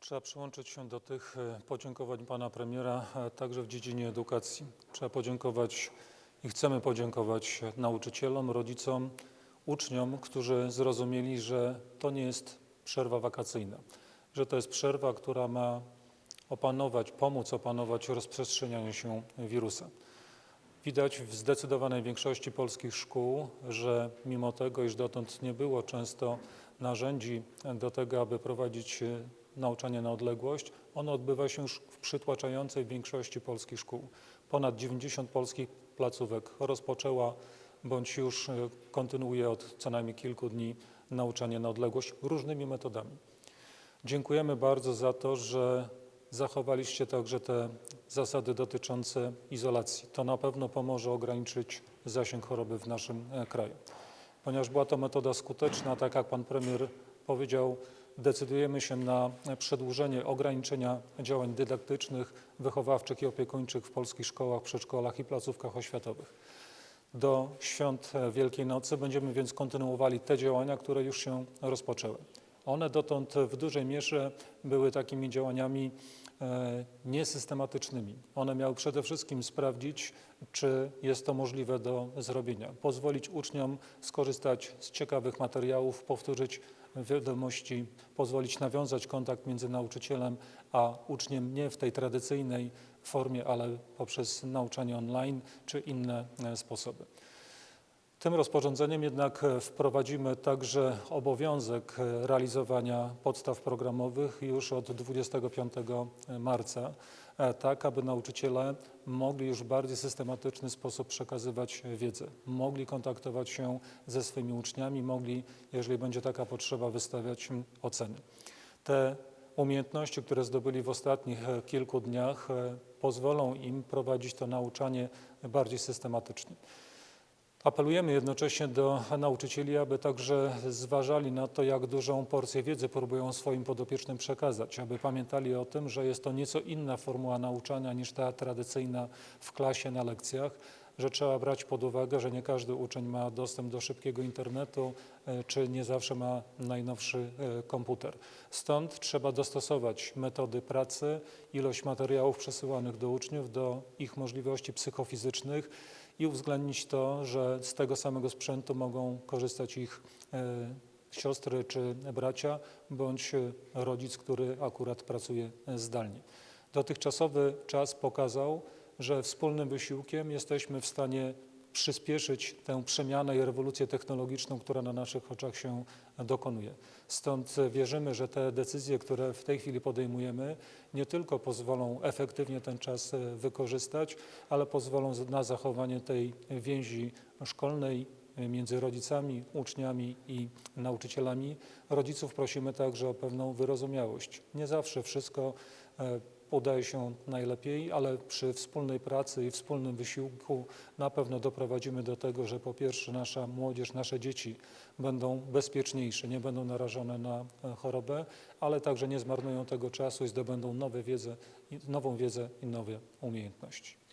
Trzeba przyłączyć się do tych e, podziękowań pana premiera e, także w dziedzinie edukacji. Trzeba podziękować i chcemy podziękować nauczycielom, rodzicom, uczniom, którzy zrozumieli, że to nie jest przerwa wakacyjna, że to jest przerwa, która ma opanować, pomóc opanować rozprzestrzenianie się wirusa. Widać w zdecydowanej większości polskich szkół, że mimo tego, iż dotąd nie było często narzędzi do tego, aby prowadzić nauczanie na odległość, ono odbywa się już w przytłaczającej większości polskich szkół. Ponad 90 polskich placówek rozpoczęła bądź już e, kontynuuje od co najmniej kilku dni nauczanie na odległość różnymi metodami. Dziękujemy bardzo za to, że zachowaliście także te zasady dotyczące izolacji. To na pewno pomoże ograniczyć zasięg choroby w naszym e, kraju. Ponieważ była to metoda skuteczna, tak jak pan premier powiedział, decydujemy się na przedłużenie ograniczenia działań dydaktycznych, wychowawczych i opiekuńczych w polskich szkołach, przedszkolach i placówkach oświatowych. Do świąt Wielkiej Nocy będziemy więc kontynuowali te działania, które już się rozpoczęły. One dotąd w dużej mierze były takimi działaniami e, niesystematycznymi. One miały przede wszystkim sprawdzić, czy jest to możliwe do zrobienia, pozwolić uczniom skorzystać z ciekawych materiałów, powtórzyć wiadomości, pozwolić nawiązać kontakt między nauczycielem a uczniem nie w tej tradycyjnej formie, ale poprzez nauczanie online czy inne e, sposoby. Tym rozporządzeniem jednak e, wprowadzimy także obowiązek e, realizowania podstaw programowych już od 25 marca, e, tak aby nauczyciele mogli już w bardziej systematyczny sposób przekazywać wiedzę, mogli kontaktować się ze swoimi uczniami, mogli, jeżeli będzie taka potrzeba, wystawiać oceny. Te umiejętności, które zdobyli w ostatnich kilku dniach, pozwolą im prowadzić to nauczanie bardziej systematycznie. Apelujemy jednocześnie do nauczycieli, aby także zważali na to, jak dużą porcję wiedzy próbują swoim podopiecznym przekazać, aby pamiętali o tym, że jest to nieco inna formuła nauczania niż ta tradycyjna w klasie na lekcjach, że trzeba brać pod uwagę, że nie każdy uczeń ma dostęp do szybkiego internetu, e, czy nie zawsze ma najnowszy e, komputer. Stąd trzeba dostosować metody pracy, ilość materiałów przesyłanych do uczniów, do ich możliwości psychofizycznych i uwzględnić to, że z tego samego sprzętu mogą korzystać ich e, siostry czy bracia, bądź rodzic, który akurat pracuje zdalnie. Dotychczasowy czas pokazał, że wspólnym wysiłkiem jesteśmy w stanie przyspieszyć tę przemianę i rewolucję technologiczną, która na naszych oczach się dokonuje. Stąd wierzymy, że te decyzje, które w tej chwili podejmujemy, nie tylko pozwolą efektywnie ten czas wykorzystać, ale pozwolą na zachowanie tej więzi szkolnej między rodzicami, uczniami i nauczycielami. Rodziców prosimy także o pewną wyrozumiałość. Nie zawsze wszystko e, udaje się najlepiej, ale przy wspólnej pracy i wspólnym wysiłku na pewno doprowadzimy do tego, że po pierwsze nasza młodzież, nasze dzieci będą bezpieczniejsze, nie będą narażone na e, chorobę, ale także nie zmarnują tego czasu i zdobędą nowe wiedzę, nową wiedzę i nowe umiejętności.